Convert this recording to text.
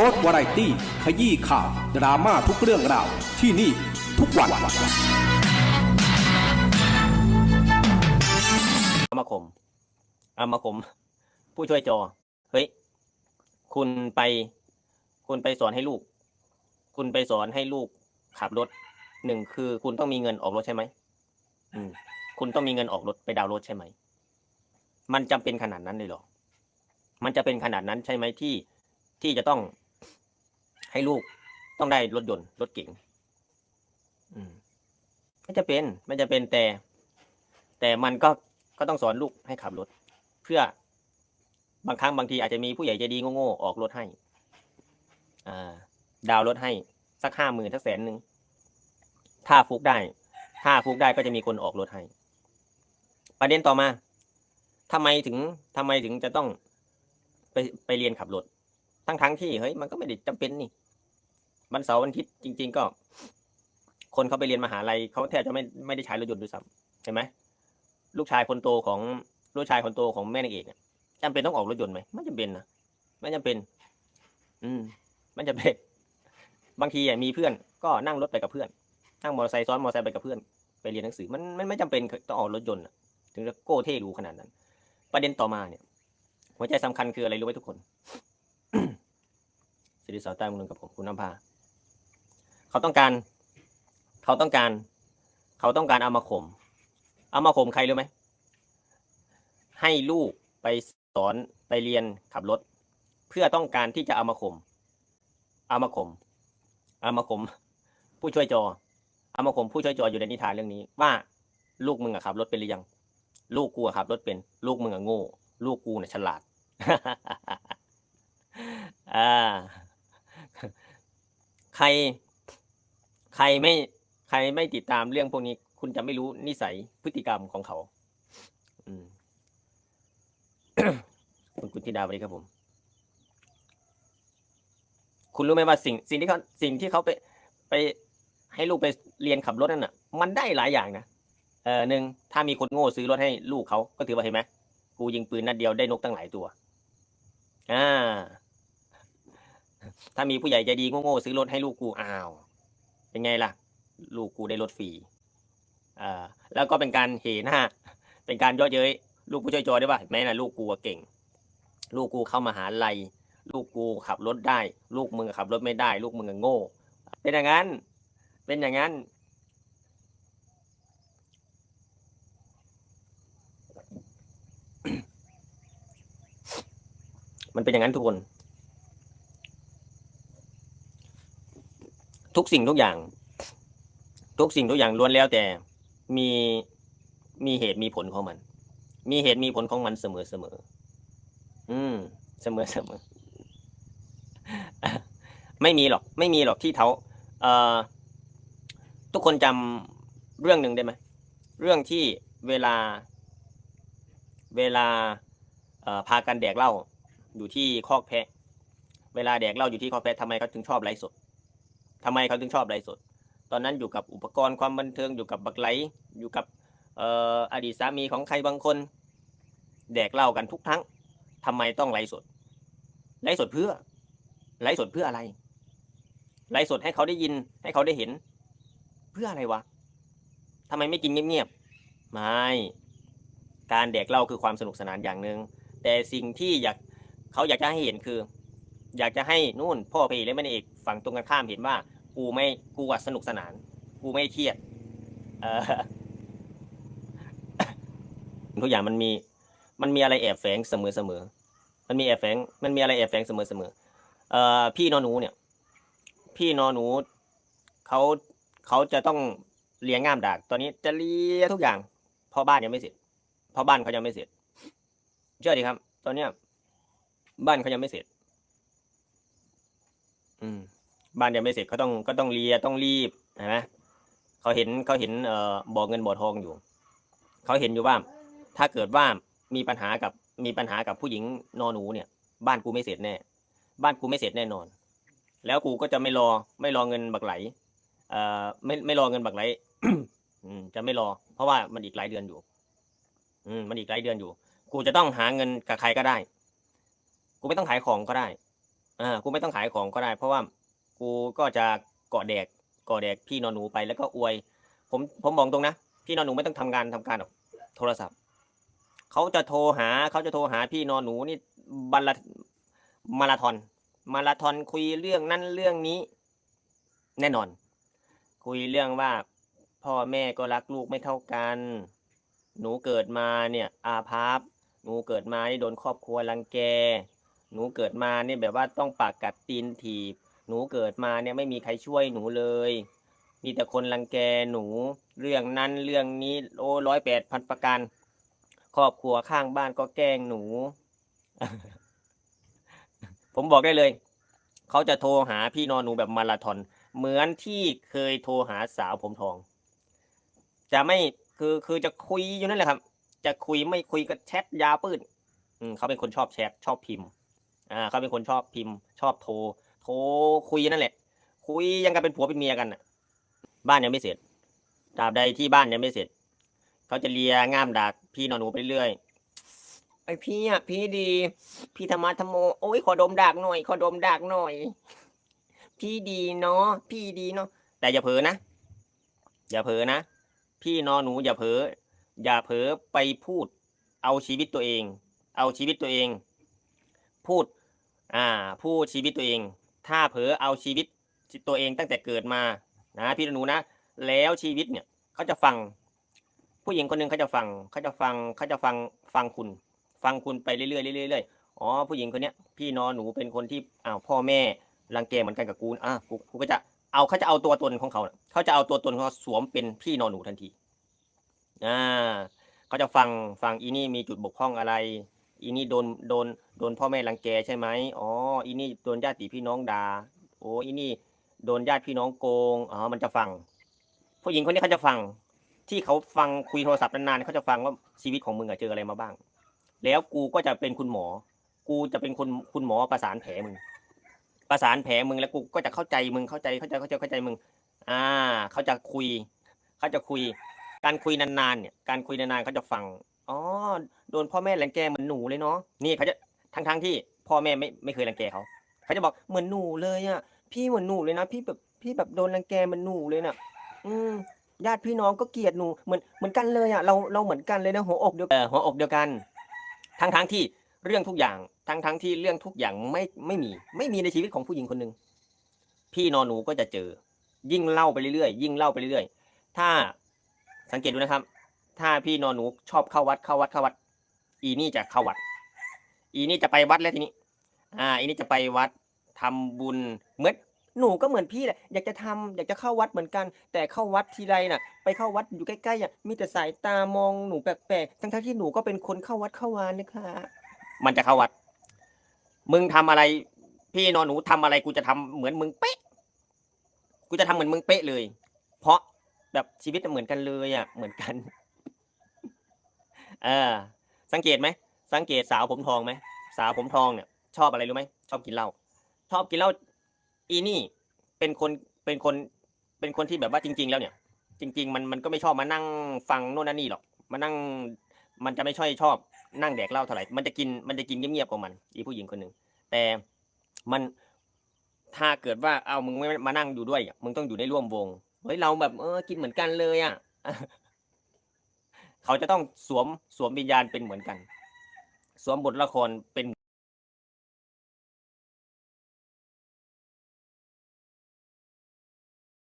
รถวาไรตี้ ขยี้ข่าว ดราม่าทุกเรื่องราว ที่นี่ทุกวันอามาข่มอามาข่มผู้ช่วยจอ เฮ้ย คุณไป คุณไปสอนให้ลูก คุณไปสอนให้ลูกขับรถหนึ่งคือคุณต้องมีเงินออกรถใช่ไหมอืม คุณต้องมีเงินออกรถไปดาวน์รถใช่ไหม มันจำเป็นขนาดนั้นเลยเหรอ มันจะเป็นขนาดนั้นใช่ไหมที่ที่จะต้อง ให้ลูกต้องได้รถยนต์รถเก๋งอืมไม่จะเป็นไม่จะเป็นแต่ แต่มันก็ก็ต้องสอนลูกให้ขับรถ เพื่อบางครั้งบางทีอาจจะมีผู้ใหญ่ใจดีโง่ๆออกรถให้ อ่า ดาวรถให้ สักห้าหมื่นสักแสนหนึ่งถ้าฟุกได้ ถ้าฟุกได้ก็จะมีคนออกรถให้ ประเด็นต่อมาทำไมถึงทำไมถึงจะต้องไปไปเรียนขับรถ ทั้งทั้งๆที่เฮ้ยมันก็ไม่ได้จำเป็นนี่ วันเสาร์วันอาทิตย์จริง ๆ ก็ คนเขาไปเรียนมหาลัยเขาแทบจะไม่ไม่ได้ใช้รถยนต์ด้วยซ้ำเห็นไหมลูกชายคนโตของลูกชายคนโตของแม่นางเอกเนี่ยจำเป็นต้องออกรถยนต์ไหมไม่จำเป็นนะไม่จำเป็น อืมไม่จำเป็นบางทีมีเพื่อนก็นั่งรถไปกับเพื่อน นั่งมอเตอร์ไซค์ซ้อนมอเตอร์ไซค์ไปกับเพื่อน ไปเรียนหนังสือมันมันไม่จำเป็นต้องออกรถยนต์ถึงจะโก้เท่หรูขนาดนั้น ประเด็นต่อมาเนี่ย หัวใจสำคัญคืออะไรรู้ไหมทุกคนสิริสาวใต้เมืองกับผมคุณน้ำพา เขาต้องการ เขาต้องการ เขาต้องการเอามาข่มเอามาข่มใครรู้ไหมให้ลูกไปสอนไปเรียนขับรถ เพื่อต้องการที่จะเอามาข่มเอามาข่มเอามาข่มผู้ช่วยจอเอามาข่มผู้ช่วยจออยู่ในนิทานเรื่องนี้ ว่าลูกมึงอะขับรถเป็นหรือยัง ลูกกูอะขับรถเป็น ลูกมึงอะโง่ ลูกกูเนี่ยฉลาดอ่าใคร ใครไม่ใครไม่ติดตามเรื่องพวกนี้ คุณจะไม่รู้นิสัยพฤติกรรมของเขา อืมคุณคุณธิดาสวัสดีครับผม คุณรู้ไหมว่าสิ่ง สิ่งที่เขาสิ่งที่เขาไปไปให้ลูกไปเรียนขับรถนั่นน่ะ มันได้หลายอย่างนะเออหนึ่งถ้ามีคนโง่ซื้อรถให้ลูกเขาก็ถือว่าเห็นไหมกูยิงปืนนัดเดียวได้นกตั้งหลายตัว อ่า ถ้ามีผู้ใหญ่ใจดีโง่ๆซื้อรถให้ลูกกูอ้าว เป็นไงล่ะ ลูกกูได้รถฟรีอ่าแล้วก็เป็นการเห็นหน้า เป็นการย่อเย้ยลูกผู้ช่วยจอได้ป่ะแม่น่ะลูกกูเก่ง ลูกกูเข้ามาหาลัยลูกกูขับรถได้ ลูกมึงขับรถไม่ได้ ลูกมึงโง่ เป็นอย่างนั้น เป็นอย่างนั้น มันเป็นอย่างนั้นทุกคน ทุกสิ่งทุกอย่าง ทุกสิ่งทุกอย่างล้วนแล้วแต่มีมีเหตุมีผลของมัน มีเหตุมีผลของมันเสมอเสมอ อืม เสมอเสมอ ไม่มีหรอก ไม่มีหรอกที่เขาเอ่อทุกคนจำเรื่องหนึ่งได้ไหมเรื่องที่เวลา เวลาพากันแดกเหล้าอยู่ที่คอกแพะ เวลาแดกเหล้าอยู่ที่คอกแพะทำไมเขาถึงชอบไลฟ์สด ทำไมเขาถึงชอบไลฟ์สด ตอนนั้นอยู่กับอุปกรณ์ความบันเทิงอยู่กับบักไลท์อยู่กับอออดีตสามีของใครบางคน แดกเหล้ากันทุกครั้งทำไมต้องไลฟ์สดไลฟ์สดเพื่อไลฟ์สดเพื่ออะไรไลฟ์สดให้เขาได้ยินให้เขาได้เห็น เพื่ออะไรวะทำไมไม่กินเงียบๆไม่การแดกเหล้าคือความสนุกสนานอย่างหนึ่งแต่สิ่งที่อยากเขาอยากจะให้เห็นคือ อยากจะให้นู่นพ่อพระเอกและแม่เอกฝั่งตรงกันข้ามเห็นว่า กูไม่กูอะสนุกสนาน กูไม่เครียด เออทุกอย่างมันมีมันมีอะไรแอบแฝงเสมอเสมอ มันมีแอบแฝง มันมีอะไรแอบแฝงเสมอเสมอ เอ่อพี่นอหนูเนี่ย พี่นอหนูเขาเขาจะต้องเลี้ยงง่ามดาก ตอนนี้จะเลี้ยทุกอย่างพราะบ้านยังไม่เสร็จพราะบ้านเขายังไม่เสร็จ เชื่อดีครับ ตอนเนี้ย บ้านเขายังไม่เสร็จ อืม บ้านยังไม่เสร็จเขาต้องก็ต้องเลียต้องรีบเห็นไหมเขาเห็นเขาเห็นเอ่อบ่อเงินบ่อทองอยู่ เขาเห็นอยู่ว่า ถ้าเกิดว่ามีปัญหากับมีปัญหากับผู้หญิงนอหนูเนี่ย บ้านกูไม่เสร็จแน่ บ้านกูไม่เสร็จแน่นอน แล้วกูก็จะไม่รอไม่รอเงินบักไหลเอ่อไม่ไม่รอเงินบักไหลจะไม่รอ เพราะว่ามันอีกหลายเดือนอยู่ อืม มันอีกหลายเดือนอยู่ กูจะต้องหาเงินกับใครก็ได้ กูไม่ต้องขายของก็ได้ อ่ากูไม่ต้องขายของก็ได้ เพราะว่ากูก็จะเกาะแดกเกาะแดกพี่นอนหนูไปแล้วก็อวย ผมผมบอกตรงนะพี่นอนหนูไม่ต้องทำงานทำการหรอกโทรศัพท์เขาจะโทรหาเขาจะโทรหาพี่นอนหนูนี่บัลลมาราธอนมาราธอนคุยเรื่องนั้นเรื่องนี้ แน่นอน คุยเรื่องว่าพ่อแม่ก็รักลูกไม่เท่ากัน หนูเกิดมาเนี่ย อาภัพหนูเกิดมานี่โดนครอบครัวรังแก หนูเกิดมาเนี่ยแบบว่าต้องปากกัดตีนถีบ หนูเกิดมาเนี่ยไม่มีใครช่วยหนูเลย มีแต่คนรังแกหนู เรื่องนั้นเรื่องนี้โอ้ร้อยแปดพันประการครอบครัวข้างบ้านก็แกล้งหนู ผมบอกได้เลย เขาจะโทรหาพี่นอนหนูแบบมาราธอน เหมือนที่เคยโทรหาสาวผมทอง จะไม่คือคือจะคุยอยู่นั่นแหละครับ จะคุยไม่คุยก็แชทยาปืนอืมเขาเป็นคนชอบแชทชอบพิมพ์ อ่าเขาเป็นคนชอบพิมพ์ ชอบโทร โทรคุยนั่นแหละ คุยยังกับเป็นผัวเป็นเมียกันน่ะ บ้านยังไม่เสร็จตราบใดที่บ้านยังไม่เสร็จ เขาจะเลียง่ามดักพี่นอนหนูไปเรื่อยไอพี่อะพี่ดี พี่ธรรมะธรรมโมโอ้ยขอดมดักหน่อย ขอดมดักหน่อย พี่ดีเนาะพี่ดีเนาะแต่อย่าเผลอนะอย่าเผลอนะพี่นอนหนูอย่าเผลออย่าเผลอไปพูด เอาชีวิตตัวเอง เอาชีวิตตัวเอง พูด อ่าพูดชีวิตตัวเอง ถ้าเผลอเอาชีวิตตัวเองตั้งแต่เกิดมานะพี่หนูนะ แล้วชีวิตเนี่ยเขาจะฟัง ผู้หญิงคนหนึ่งเขาจะฟังเขาจะฟังเขาจะฟังฟังคุณ ฟังคุณไปเรื่อยๆเรื่อยๆเรื่อยๆอ๋อผู้หญิงคนเนี้ยพี่นอนหนูเป็นคนที่อ้าวพ่อแม่รังแกเหมือนกันกับกูอะกูกูก็จะเอาเขาจะเอาตัวตนของเขาเขาจะเอาตัวตนของเขาสวมเป็นพี่นอนหนูทันทีอ่าเขาจะฟังฟังอีนี่มีจุดบกพร่องอะไร อีนี่โดนโดนโดนพ่อแม่รังแกใช่ไหมอ๋ออีนี่โดนญาติพี่น้องด่าโอ้อีนี่โดนญาติพี่น้องโกงอ๋อมันจะฟัง ผู้หญิงคนนี้เขาจะฟัง ที่เขาฟังคุยโทรศัพท์นานๆเขาจะฟังว่าชีวิตของมึงอะเจออะไรมาบ้าง แล้วกูก็จะเป็นคุณหมอ กูจะเป็นคนคุณหมอประสานแผลมึงประสานแผลมึงแล้วกูก็จะเข้าใจมึงเข้าใจเข้าใจเข้าใจเข้าใจมึง อ่าเขาจะคุยเขาจะคุย การคุยนานๆเนี่ย การคุยนานๆเขาจะฟัง อ๋อ โดนพ่อแม่รังแกเหมือนหนูเลยเนาะ นี่เขาจะทั้งทั้งๆที่พ่อแม่ไม่ไม่เคยรังแกเขา เขาจะบอกเหมือนหนูเลยอะ พี่เหมือนหนูเลยนะ พี่แบบพี่แบบโดนรังแกเหมือนหนูเลยน่ะ อืมญาติพี่น้องก็เกลียดหนูเหมือนเหมือนกันเลยอะ เราเราเหมือนกันเลยนะหัวอกเดียวกันหัวอกเดียวกัน ทั้งทั้งๆที่เรื่องทุกอย่าง ทั้งทั้งๆที่เรื่องทุกอย่างไม่ไม่มี ไม่มีในชีวิตของผู้หญิงคนหนึ่งพี่นอนหนูก็จะเจอ ยิ่งเล่าไปเรื่อยๆยิ่งเล่าไปเรื่อยๆถ้าสังเกตดูนะครับ ถ้าพี่นอนหนูชอบเข้าวัดเข้าวัดเข้าวัด อีนี่จะเข้าวัด อีนี่จะไปวัดแล้วทีนี้ อ่า อีนี่จะไปวัดทำบุญเหมือนหนูก็เหมือนพี่แหละอยากจะทำอยากจะเข้าวัดเหมือนกัน แต่เข้าวัดทีไรน่ะ ไปเข้าวัดอยู่ใกล้ๆอะมีแต่สายตามองหนูแปลกๆทั้งๆที่หนูก็เป็นคนเข้าวัดเข้าวานนะคะมันจะเข้าวัด มึงทำอะไร พี่นอนหนูทำอะไรกูจะทำเหมือนมึงเป๊ะกูจะทำเหมือนมึงเป๊ะเลย เพราะแบบชีวิตเหมือนกันเลยอะเหมือนกัน เออ สังเกตไหม สังเกตสาวผมทองไหม สาวผมทองเนี่ย ชอบอะไรรู้ไหม ชอบกินเหล้า ชอบกินเหล้า อีนี่ เป็นคน เป็นคน เป็นคนที่แบบว่าจริง ๆ แล้วเนี่ย จริง ๆ มัน มันก็ไม่ชอบมานั่งฟังโน่นนั่นนี่หรอก มานั่ง มันจะไม่ช่อยชอบ นั่งแดกเหล้าเท่าไหร่ มันจะกิน มันจะกินเงียบๆของมัน อีผู้หญิงคนหนึ่ง แต่มันถ้าเกิดว่าเอามึงไม่มานั่งอยู่ด้วยอะมึงต้องอยู่ในร่วมวงเฮ้ยเราแบบเออกินเหมือนกันเลยอะ เขาจะต้องสวมสวมวิญญาณเป็นเหมือนกัน สวมบทละครเป็น